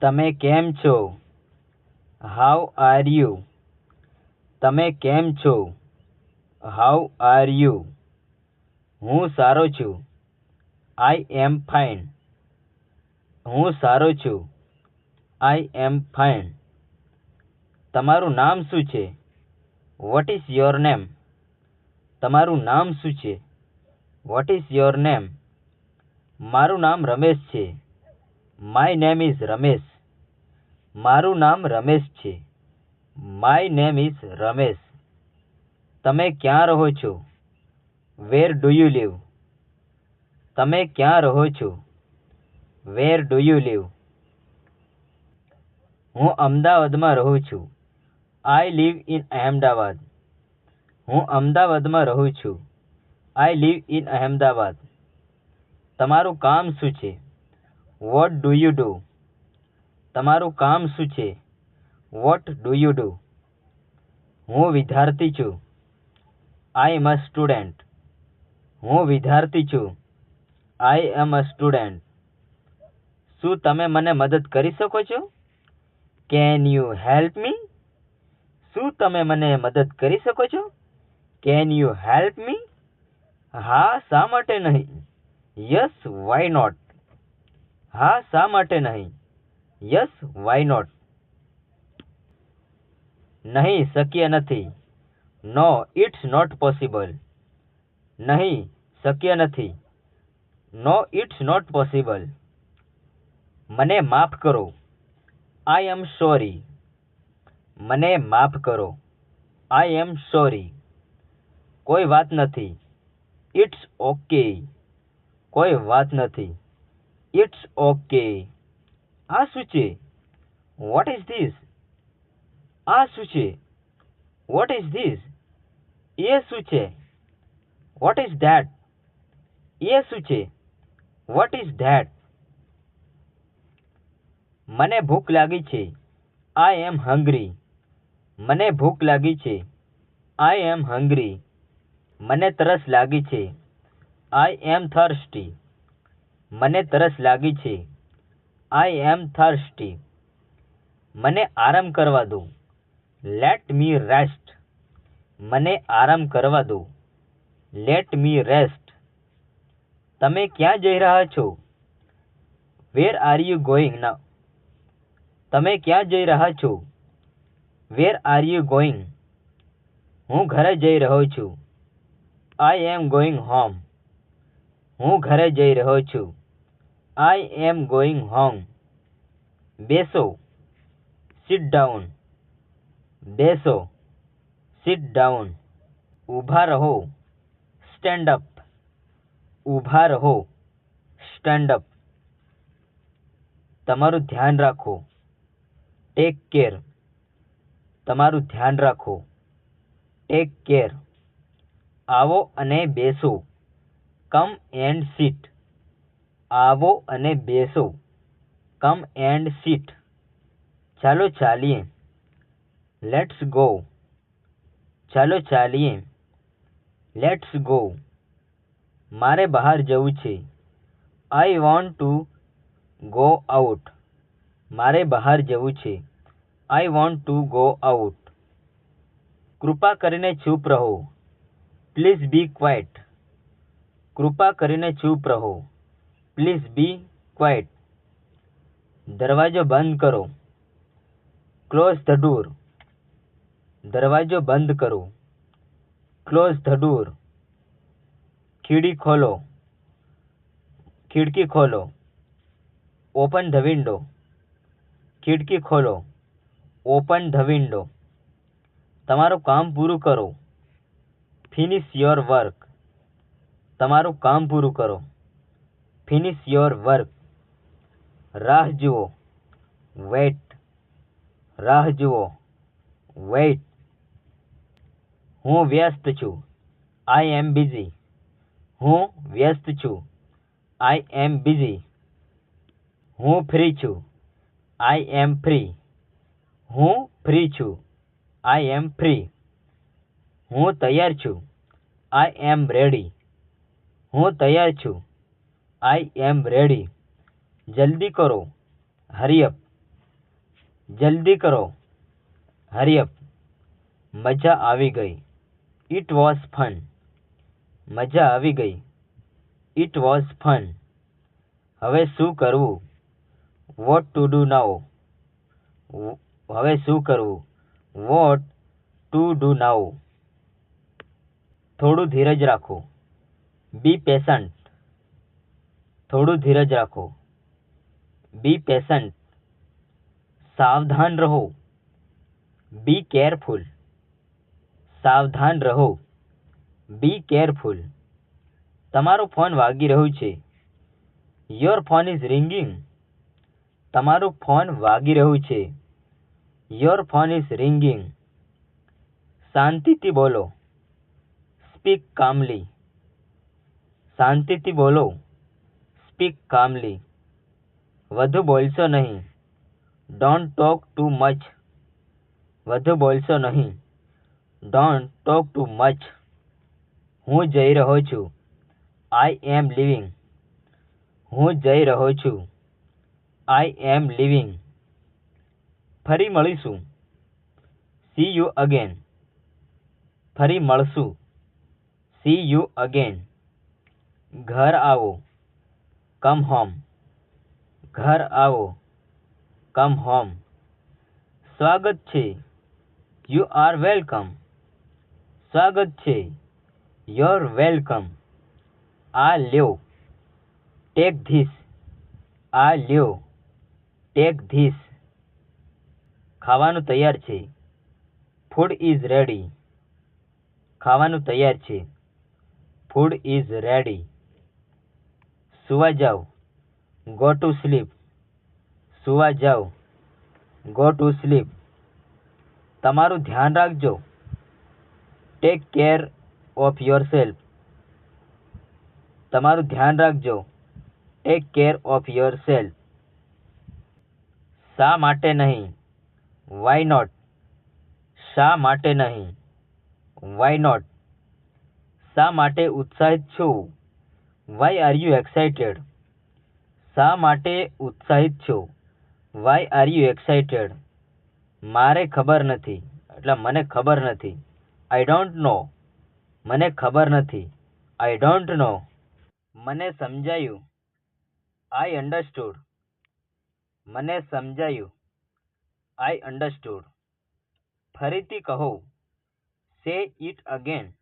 તમે કેમ છો? હાઉ આર યુ તમે કેમ છો? હાઉ આર યુ હું સારો છું. આઈ એમ ફાઇન હું સારો છું. આઈ એમ ફાઇન તમારું નામ શું છે? વોટ ઇઝ યોર નેમ તમારું નામ શું છે? વોટ ઇઝ યોર નેમ મારું નામ રમેશ છે. માય નેમ ઇઝ રમેશ મારું નામ રમેશ છે. My name is Ramesh. તમે ક્યાં રહો છો? વેર ડુ યુ લીવ તમે ક્યાં રહો છો? વેર ડુ યુ લીવ હું અમદાવાદમાં રહું છું. આઈ લીવ ઇન અહેમદાબાદ હું અમદાવાદમાં રહું છું. આઈ લીવ ઇન અહેમદાબાદ તમારું કામ શું છે? વોટ ડુ યુ ડુ તમારું કામ શું છે? વોટ ડુ યુ ડુ હું વિદ્યાર્થી છું. આઈ એમ અ સ્ટુડન્ટ હું વિદ્યાર્થી છું. આઈ એમ અ સ્ટુડન્ટ શું તમે મને મદદ કરી શકો છો? કેન યુ હેલ્પ મી શું તમે મને મદદ કરી શકો છો? કેન યુ હેલ્પ મી હા, શા માટે નહીં? યસ વાય નોટ હા, શા માટે નહીં? યસ વાય નોટ નહીં શક્ય નથી નો ઇટ્સ નોટ પોસિબલ નહીં શક્ય નથી નો ઇટ્સ નોટ પોસિબલ મને માફ કરો આઈ એમ સોરી મને માફ કરો આઈ એમ સોરી કોઈ વાત નથી ઇટ્સ ઓકે કોઈ વાત નથી ઇટ્સ ઓકે આ શું છે? વોટ ઇઝ ધીસ આ શું છે? વોટ ઇઝ ધીસ એ શું છે? વોટ ઇઝ ધેટ એ શું છે? વોટ ઇઝ ધેટ મને ભૂખ લાગી છે. આઈ એમ હંગ્રી મને ભૂખ લાગી છે. આઈ એમ હંગ્રી મને તરસ લાગી છે. આઈ એમ થર્સ્ટી મને તરસ લાગી છે. આઈ એમ થર્સ્ટી મને આરામ કરવા દો. લેટ મી રેસ્ટ મને આરામ કરવા દો. લેટ મી રેસ્ટ તમે ક્યાં જઈ રહ્યા છો? વેર આર યુ ગોઈંગ ના તમે ક્યાં જઈ રહ્યા છો? વેર આર યુ ગોઈંગ હું ઘરે જઈ રહ્યો છું. આઈ એમ ગોઈંગ હોમ હું ઘરે જઈ રહ્યો છું. આઈ એમ ગોઈંગ હોમ બેસો. સિટ ડાઉન બેસો. સિટ ડાઉન ઊભા રહો. સ્ટેન્ડ અપ ઊભા રહો. સ્ટેન્ડ અપ તમારું ધ્યાન રાખો. ટેક કેર તમારું ધ્યાન રાખો. ટેક કેર આવો અને બેસો. કમ એન્ડ સીટ આવો અને બેસો. કમ એન્ડ સીટ ચાલો ચાલીએ. લેટ્સ ગો ચાલો ચાલીએ. લેટ્સ ગો મારે બહાર જવું છે. I want to go out મારે બહાર જવું છે. I want to go out કૃપા કરીને ચૂપ રહો. પ્લીઝ બી ક્વાઇટ કૃપા કરીને ચૂપ રહો. પ્લીઝ બી ક્વાઇટ દરવાજો બંધ કરો. ક્લોઝ ધ ડોર દરવાજો બંધ કરો. ક્લોઝ ધ ડોર ખીડી ખોલો. ખીડકી ખોલો. ઓપન ધ વિન્ડો ખીડકી ખોલો. ઓપન ધ વિન્ડો તમારું કામ પૂરું કરો. ફિનિશ યોર વર્ક તમારું કામ પૂરું કરો. ફિનિશ યોર વર્ક રાહ જુઓ વેટ રાહ જુઓ વેટ હું વ્યસ્ત છું આઈ એમ બિઝી હું વ્યસ્ત છું આઈ એમ બિઝી હું ફ્રી છું આઈ એમ ફ્રી હું ફ્રી છું આઈ એમ ફ્રી હું તૈયાર છું આઈ એમ રેડી હું તૈયાર છું આઈ એમ રેડી જલ્દી કરો. હરિઅપ જલ્દી કરો. હરિયપ મજા આવી ગઈ. ઇટ વોઝ ફન મજા આવી ગઈ. ઇટ વોઝ ફન હવે શું કરવું? વોટ ટુ ડુ નાઓ હવે શું કરવું? વોટ ટુ ડુ નાઓ થોડું ધીરજ રાખો. બી પેશન્ટ થોડું ધીરજ રાખો. બી પેશન્ટ સાવધાન રહો. બી કેરફુલ સાવધાન રહો. બી કેરફુલ તમારો ફોન વાગી રહ્યું છે. યોર ફોન ઇઝ રિંગિંગ તમારો ફોન વાગી રહ્યું છે. યોર ફોન ઇઝ રિંગિંગ શાંતિથી બોલો. સ્પીક કામલી શાંતિથી બોલો. Speak calmly. વધુ બોલશો નહીં. ડોન્ટ ટોક ટુ મચ વધુ બોલશો નહીં. ડોન્ટ ટોક ટુ મચ હું જઈ રહ્યો છું. આઈ એમ લિવિંગ હું જઈ રહ્યો છું. આઈ એમ લિવિંગ ફરી મળીશું. સી યુ અગેન ફરી મળશું. સી યુ અગેન ઘર આવો. કમ હોમ ઘર આવો. કમ હોમ સ્વાગત છે. યુ આર વેલકમ સ્વાગત છે. યોર વેલકમ આ લ્યો. ટેક ધીસ આ લ્યો. ટેક ધીસ ખાવાનું તૈયાર છે. ફૂડ ઇઝ રેડી ખાવાનું તૈયાર છે. ફૂડ ઇઝ રેડી સુવા જાઓ ગો ટુ સ્લીપ સુવા જાઓ ગો ટુ સ્લીપ તમારું ધ્યાન રાખજો. Take care of yourself તમારું ધ્યાન રાખજો. Take care of yourself શા માટે નહીં? વાય નોટ શા માટે નહીં? વાય નોટ શા માટે ઉત્સાહિત છું? વાય આર યુ એક્સાઇટેડ શા માટે ઉત્સાહિત છો? વાય આર યુ એક્સાઇટેડ મારે ખબર નથી. એટલે મને ખબર નથી. આઈ ડોન્ટ નો મને ખબર નથી. આઈ ડોન્ટ નો મને સમજાયું. આઈ અન્ડરસ્ટુડ મને સમજાયું. આઈ અન્ડરસ્ટુડ ફરીથી કહો. સે ઇટ અગેન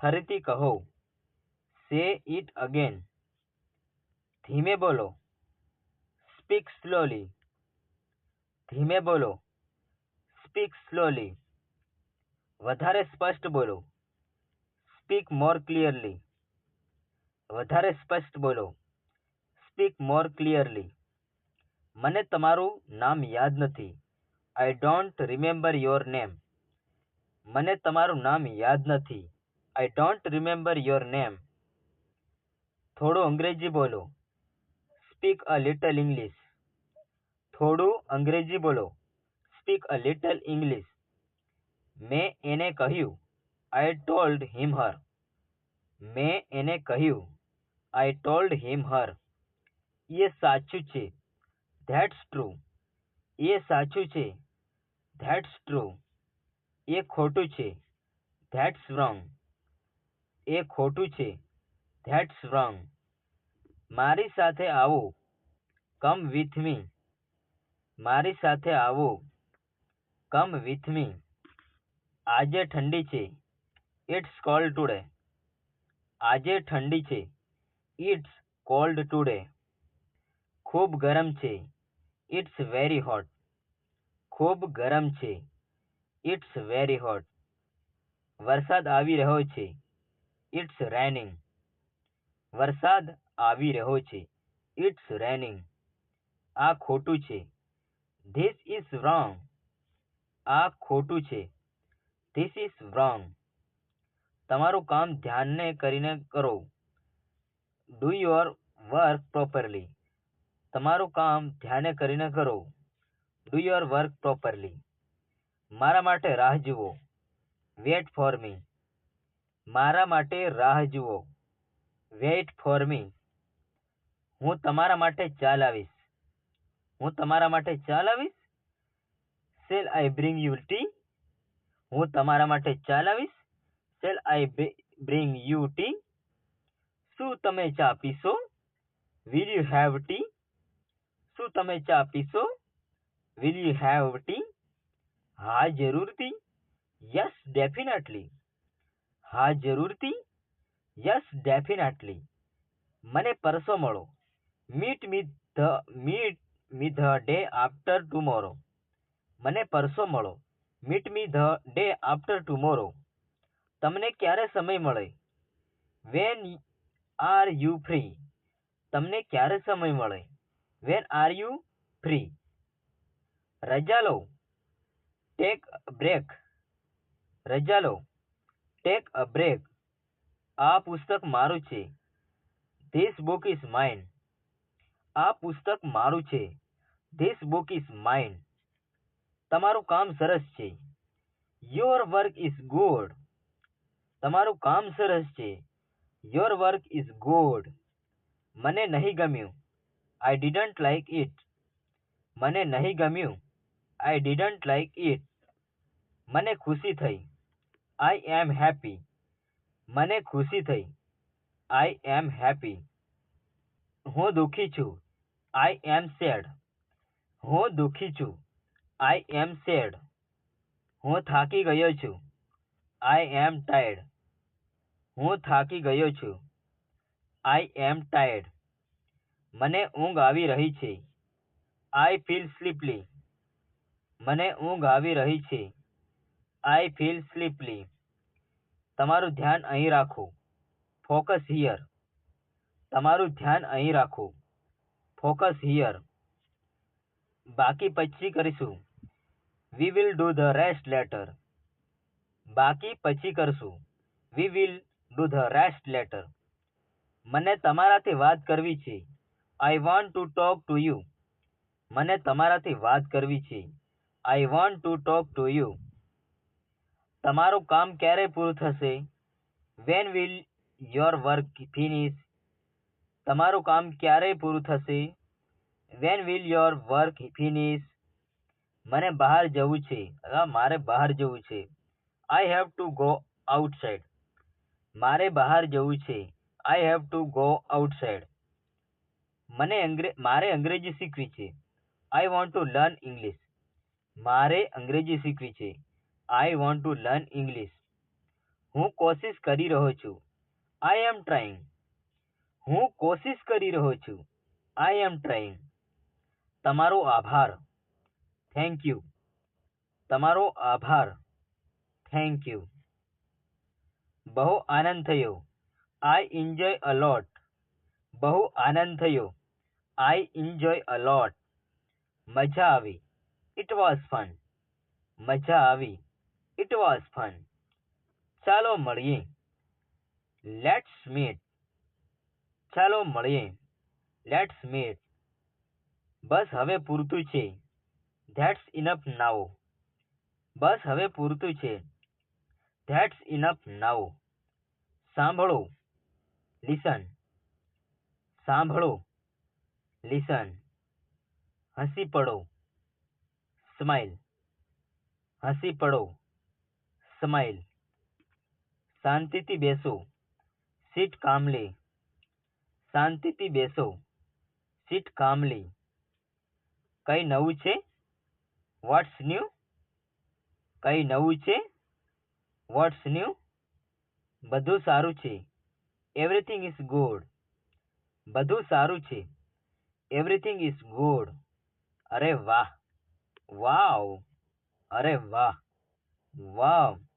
ફરીથી કહો. સે ઇટ અગેન ધીમે બોલો સ્પીક સ્લોલી ધીમે બોલો સ્પીક સ્લોલી વધારે સ્પષ્ટ બોલો સ્પીક મોર ક્લિયરલી વધારે સ્પષ્ટ બોલો સ્પીક મોર ક્લિયરલી મને તમારું નામ યાદ નથી. I don't remember your name મને તમારું નામ યાદ નથી. I don't remember your name થોડું અંગ્રેજી બોલો. સ્પીક અ લિટલ ઇંગ્લિશ થોડું અંગ્રેજી બોલો. સ્પીક અ લિટલ ઇંગ્લિશ મેં એને કહ્યું આઈ ટોલ્ડ હિમ હર મેં એને કહ્યું આઈ ટોલ્ડ હિમ હર એ સાચું છે. ધેટ્સ ટ્રુ એ સાચું છે. ધેટ્સ ટ્રુ એ ખોટું છે. ધેટ્સ રોંગ એ ખોટું છે. ધેટ્સ રોંગ મારી સાથે આવો. કમ વિથ મી મારી સાથે આવો. કમ વિથ મી આજે ઠંડી છે. ઇટ્સ કોલ્ડ ટુડે આજે ઠંડી છે. ઇટ્સ કોલ્ડ ટુડે ખૂબ ગરમ છે. ઇટ્સ વેરી હોટ ખૂબ ગરમ છે. ઇટ્સ વેરી હોટ વરસાદ આવી રહ્યો છે. ઇટ્સ રેનિંગ વરસાદ આવી રહ્યો છે. ઇટ્સ રેનિંગ આ ખોટું છે. ધીસ ઇઝ રોંગ આ ખોટું છે. ધીસ ઇઝ રોંગ તમારું કામ ધ્યાનને કરીને કરો. ડુ યોર વર્ક પ્રોપરલી તમારું કામ ધ્યાને કરીને કરો. ડુ યોર વર્ક પ્રોપરલી મારા માટે રાહ જુઓ. વેટ ફોર મી મારા માટે રાહ જુઓ. Wait for me. હું તમારા માટે ચા લાવીશ હું તમારા માટે ચા shall I bring you tea હું તમારા માટે ચા shall I bring you tea શું તમે ચા પીશો? વિલ યુ હેવ ટી શું તમે ચા પીશો? વિલ યુ હેવ ટી હા જરૂરથી યસ ડેફિનેટલી હા જરૂરથી યસ ડેફિનેટલી મને પરસો મળો. Meet me the meet me the day after tomorrow મને પરસો મળો. Meet me the day after tomorrow તમને ક્યારે સમય મળે? વેન આર યુ ફ્રી તમને ક્યારે સમય મળે? વેન આર યુ ફ્રી રજા લો. ટેક બ્રેક રજા લો. ટેક અ બ્રેક આ પુસ્તક મારું છે. ધીસ બુક ઇઝ માઇન આ પુસ્તક મારું છે. ધીસ બુક ઇઝ માઇન તમારું કામ સરસ છે. યોર વર્ક ઇઝ ગુડ તમારું કામ સરસ છે. યોર વર્ક ઇઝ ગુડ મને નહીં ગમ્યું. આઈ ડિડન્ટ લાઈક ઇટ મને નહીં ગમ્યું. આઈ ડિડન્ટ લાઈક ઇટ મને ખુશી થઈ. આઈ એમ હેપી મને ખુશી થઈ. આઈ એમ હેપી હું દુઃખી છું. આઈ એમ સેડ હું દુઃખી છું. આઈ એમ સેડ હું થાકી ગયો છું. આઈ એમ ટાયર્ડ હું થાકી ગયો છું. આઈ એમ ટાયર્ડ મને ઊંઘ આવી રહી છે. આઈ ફીલ સ્લીપલી મને ઊંઘ આવી રહી છે. આઈ ફીલ સ્લીપલી તમારું ધ્યાન અહીં રાખો. ફોકસ હિયર તમારું ધ્યાન અહીં રાખો. ફોકસ હિયર બાકી પછી કરીશું. We will do the rest later બાકી પછી કરશું. We will do the rest later મને તમારાથી વાત કરવી છે. I want to talk to you મને તમારાથી વાત કરવી છે. I want to talk to you તમારું કામ ક્યારે પૂરું થશે? When will your work finish તમારું કામ ક્યારે પૂરું થશે? When will your work finish મને બહાર જવું છે. મારે બહાર જવું છે. I have to go outside મારે બહાર જવું છે. I have to go outside મને મારે અંગ્રેજી શીખવી છે. I want to learn English મારે અંગ્રેજી શીખવી છે. I want to learn English હું કોશિશ કરી રહ્યો છું. આઈ એમ ટ્રાઈંગ હું કોશિશ કરી રહ્યો છું. આઈ એમ ટ્રાઈંગ તમારો આભાર. થેન્ક યુ તમારો આભાર. થેન્ક યુ બહુ આનંદ થયો. આઈ એન્જોય અલોટ બહુ આનંદ થયો. આઈ એન્જોય અલોટ મજા આવી. ઇટ વોઝ ફન મજા આવી. ઇટ વોઝ ફન ચાલો મળીએ. લેટ્સ મીટ ચાલો મળીએ. લેટ્સ મીટ બસ હવે પૂરતું છે. ધેટ્સ ઇનફ નાઓ બસ હવે પૂરતું છે. ધેટ્સ ઇનફ નાઓ સાંભળો. લિસન સાંભળો. લિસન હસી પડો. સ્માઇલ હસી પડો. સ્માઇલ શાંતિથી બેસો. Sit calmly. શાંતિથી બેસો. Sit calmly. કઈ નવું છે? વોટ્સ ન્યૂ કઈ નવું છે? વોટ્સ ન્યૂ બધું સારું છે. એવરીથિંગ ઇઝ ગુડ બધું સારું છે. એવરીથિંગ ઇઝ ગુડ અરે વાહ. વાવ અરે વાહ. વાવ